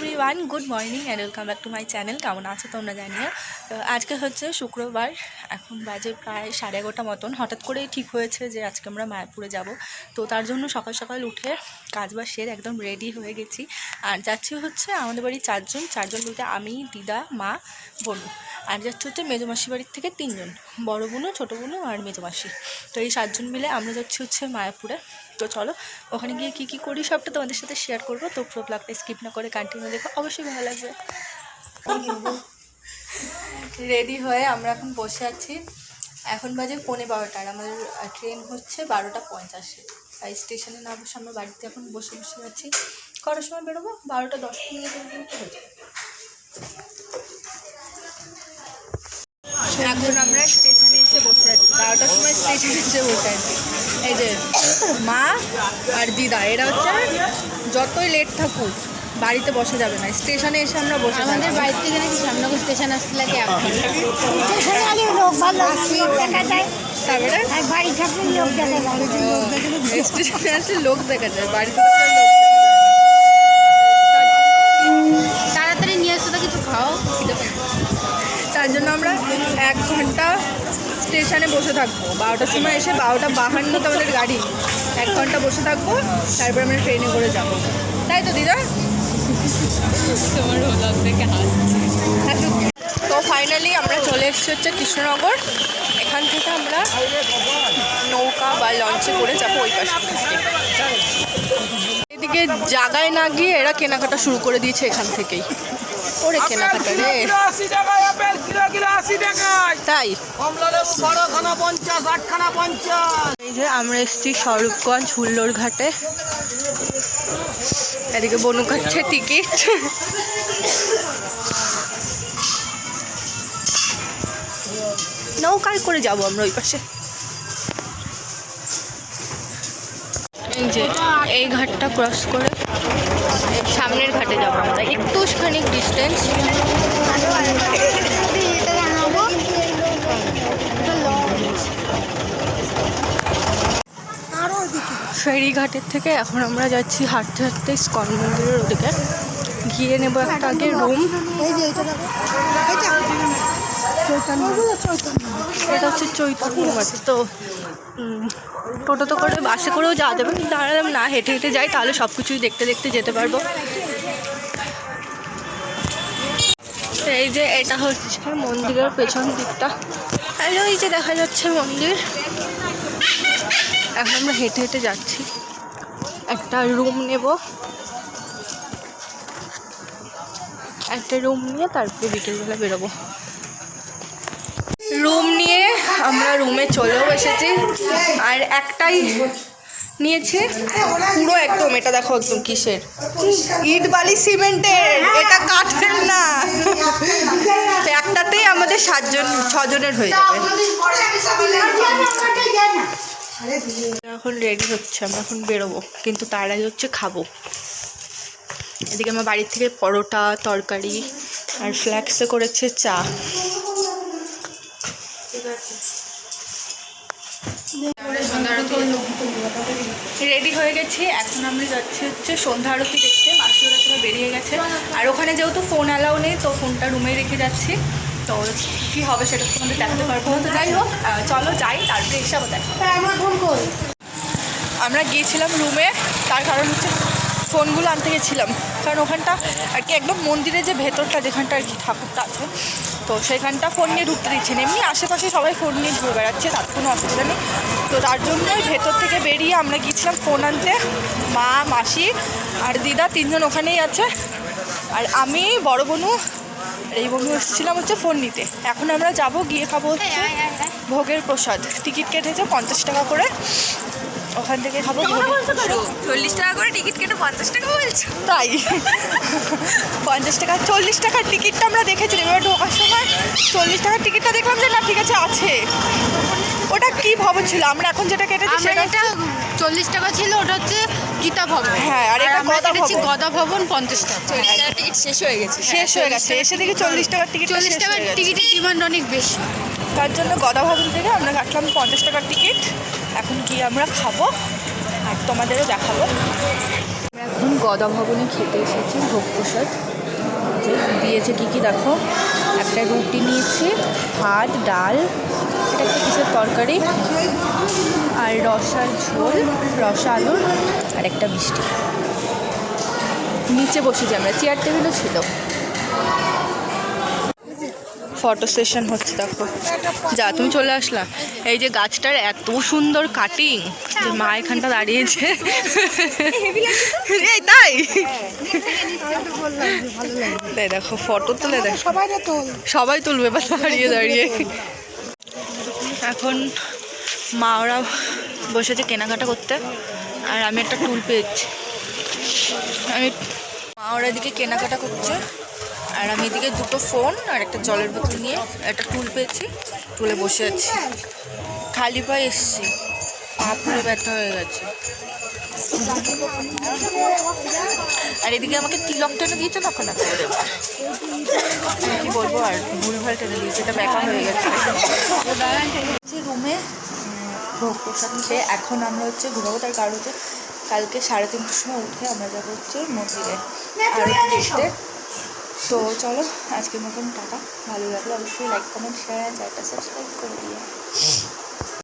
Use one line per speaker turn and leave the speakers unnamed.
Everyone good morning and welcome back to my channel কেমন আছো তোমরা জানিও? আজকে হচ্ছে শুক্রবার, এখন বাজে প্রায় সাড়ে এগারোটা মতন। হঠাৎ করেই ঠিক হয়েছে যে আজকে আমরা মায়াপুরে যাব। তো তার জন্য সকাল সকাল উঠে কাজ বাজ সেরে একদম রেডি হয়ে গেছি। আর যাচ্ছি হচ্ছে আমাদের বাড়ির চারজন। চারজন বলতে আমি, দিদা, মা, বোনু। আর যাচ্ছে হচ্ছে মেজমাসি বাড়ির থেকে তিনজন। বড় বোনু, ছোটো বোনু আর মেজমাসি তো এই সাতজন মিলে আমরা যাচ্ছি হচ্ছে মায়াপুরে। তো চলো, ওখানে গিয়ে কী কী করি সবটা তোমাদের সাথে শেয়ার করব। তো পুরো ব্লগটা স্কিপ না করে কন্টিনিউ দেখো, অবশ্যই ভালো লাগবে। রেডি হয়ে আমরা এখন বসে আছি। এখন বাজে পৌনে বারোটার আমাদের ট্রেন হচ্ছে বারোটা পঞ্চাশে। তাই স্টেশনে না বসে আমরা বাড়িতে এখন বসে বসে আছি। কটার সময় বেরোবো? বারোটা দশ মিনিটের মধ্যে হয়ে যাবে। এখন আমরা স্টেশনে এসে বসে আছি। বারোটার সময় স্টেশনে এসে বসে আছি। এই যে মা আর দিদা এরা হচ্ছে যতই লেট থাকুক বাড়িতে বসে যাবে না। স্টেশনে এসে আমরা বসে
আমাদের। বাড়ি থেকে নাকি শ্যামনগর স্টেশন আসতে লাগে এক
স্টেশনে আগে লোক ভালো দেখা যায়।
তারপরে?
বাড়ি থাকলে লোক দেখা যায়। বাড়িতে
স্টেশনে আসলে লোক দেখা যায় বাড়িতে
তাড়াতাড়ি নিয়ে আসতে তো কিছু খাও খিদে।
তার জন্য আমরা এক ঘণ্টা স্টেশনে বসে থাকব। বারোটার সময় এসে বারোটা বাহান্নতে আমাদের গাড়ি। এক ঘণ্টা বসে থাকব তারপর আমরা ট্রেনে করে যাব। তাই তো দিদা? আসুক। তো ফাইনালি আমরা চলে এসেছি হচ্ছে কৃষ্ণনগর। এখান থেকে আমরা নৌকা বা লঞ্চে করে যাব ওই পাশে। এদিকে জায়গায় না গিয়ে এরা কেনাকাটা শুরু করে দিয়েছে এখান থেকেই। ওরে কেনাকাটা রে
আশি টাকায় আপেল কিলো কিলো আশি টাকায়।
তাই?
কমলা লেবু বারোখানা পঞ্চাশ আটখানা পঞ্চাশ।
এই যে আমরা এসেছি স্বরূপগঞ্জ হুল্লোর ঘাটে। এদিকে বনু কাটছে টিকিট নৌকায় করে যাব আমরা ওই পাশে। যে এই ঘাটটা ক্রস করে সামনের ঘাটে যাব আমরা। একটুখানি ডিস্টেন্স ফেরিঘাটের থেকে এখন আমরা যাচ্ছি হাঁটতে হাঁটতে স্কন মন্দিরের ওদিকে। গিয়ে নেব একটা আগে রুম
এটা
হচ্ছে চৈতন্য তো উম, টোটোতে করে বাসে করেও যাওয়া যাবে কিন্তু দাঁড়ালাম না হেঁটে হেঁটে যাই তাহলে সব কিছুই দেখতে দেখতে যেতে পারব। এই যে এটা হচ্ছে মন্দিরের পেছন দিকটা। আর ওই যে দেখা যাচ্ছে মন্দির। এখন আমরা হেঁটে হেঁটে যাচ্ছি। একটা রুম নেব। একটা রুম নিয়ে তারপরে বিকেলবেলা বেরোবো। আমরা রুমে চলেও এসেছি। আর একটাই নিয়েছে পুরো একদম, এটা দেখো একদম কিসের? ইট বালি সিমেন্টের, এটা কাঠের না। একটাতেই আমাদের সাতজন, ছজনের হয়ে যাবে। এখন রেডি হচ্ছে, আমরা এখন বেরোবো, কিন্তু তার আগে হচ্ছে খাব। এদিকে আমার বাড়ির থেকে পরোটা, তরকারি আর ফ্ল্যাক্সে করেছে চা। রেডি হয়ে গেছি। এখন আমরা যাচ্ছি হচ্ছে সন্ধ্যা আরতি দেখতে। মাসি ওরা সবাই বেরিয়ে গেছে। আর ওখানে যেহেতু ফোন অ্যালাউ নেই তো ফোনটা রুমে রেখে যাচ্ছি। তো কী হবে সেটা তোমাদের দেখাতে পারব। তো যাই হোক চলো যাই তারপরে এসে আবার দেখো
আমরা
গিয়েছিলাম রুমে তার কারণ হচ্ছে ফোনগুলো আনতে গেছিলাম। কারণ ওখানটা আর কি একদম মন্দিরের যে ভেতরটা যেখানটা আর কি ঠাকুরটা আছে তো সেখানটা ফোন নিয়ে ঢুকতে দিচ্ছে না এমনি আশেপাশে সবাই ফোন নিয়ে ঘুরে বেড়াচ্ছে তার কোনো অসুবিধা নেই। তো তার জন্যই ভেতর থেকে বেরিয়ে আমরা গিয়েছিলাম ফোন আনতে। মা মাসি আর দিদা তিনজন ওখানেই আছে। আর আমি বড় বোনু আর এই বন্ধু এসেছিলাম হচ্ছে ফোন নিতে। এখন আমরা যাব গিয়ে খাব হচ্ছে ভোগের প্রসাদ। টিকিট কেটেছে পঞ্চাশ টাকা করে। ওখান থেকে খাব।
চল্লিশ টাকা করে টিকিট কেটে পঞ্চাশ টাকা বলছো?
তাই। পঞ্চাশ টাকা চল্লিশ টাকার টিকিটটা আমরা দেখেছিলাম। এবার ঢোকার সময় চল্লিশ টাকার টিকিটটা দেখলাম যে না ঠিক আছে আছে। ওটা কি ভবন ছিল? আমরা এখন যেটা কেটেছি সেটা
এটা চল্লিশ টাকা ছিল ওটা হচ্ছে গীতা ভবন।
হ্যাঁ, আর এটা গদা ভবন।
গদা ভবন পঞ্চাশ টাকা। চল্লিশ টাকা টিকিট শেষ হয়ে গেছে।
শেষ হয়ে গেছে। এসে দেখি চল্লিশ টাকার টিকিট
চল্লিশ টাকার টিকিটের ডিমান্ড অনেক বেশি।
তার জন্য গদা ভবন থেকে আমরা কাটলাম পঞ্চাশ টাকার টিকিট। এখন গিয়ে আমরা খাব? আর তোমাদেরও দেখাবো। আমরা এখন গদা ভবনে খেতে এসেছি, ভোগ প্রসাদ। দিয়েছে কী কী দেখো? একটা রুটি নিয়েছি, ভাত, ডাল, এটা একটা কিসের তরকারি? আর রসার ঝোল, রসা আলুর আর একটা মিষ্টি। নিচে বসেছি আমরা, চেয়ার টেবিলও ছিল। ফটো সেশন হচ্ছে, দেখো। যা, তুমি চলে আসলা। এই যে গাছটার এত সুন্দর কাটিং যে মা এখানটা দাঁড়িয়েছে। এই, তাই? তাই দেখো ফটো তুলে দেখো।
সবাই
সবাই তুলবে বা দাঁড়িয়ে দাঁড়িয়ে। এখন মা, ওরা বসেছে কেনাকাটা করতে, আর আমি একটা টুল পেয়েছি। আমি মা, ওরা এদিকে কেনাকাটা করছে। আর আমি এদিকে দুটো ফোন আর একটা জলের বোতল নিয়ে একটা টুল পেয়েছি, টুলে বসে আছি। খালি পায়ে এসছি, পা পুরো ব্যথা হয়ে গেছে। আর এদিকে আমাকে তিলক টেনে দিয়েছে তখন কি বলব আর, ভুলভাল টেনে দিয়েছে, এটা ব্যাকা হয়ে গেছে। রুমে ভোগ প্রসাদ খেয়ে এখন আমরা হচ্ছে ঘুমাবো, তার কারণ হচ্ছে কালকে সাড়ে তিনটের সময় উঠে আমরা যাব হচ্ছে মন্দিরে। আর তো চলো, আজকের মতন টাটা। ভালো লাগলে অবশ্যই লাইক কমেন্ট শেয়ার চ্যানেলটা সাবস্ক্রাইব করে দিও।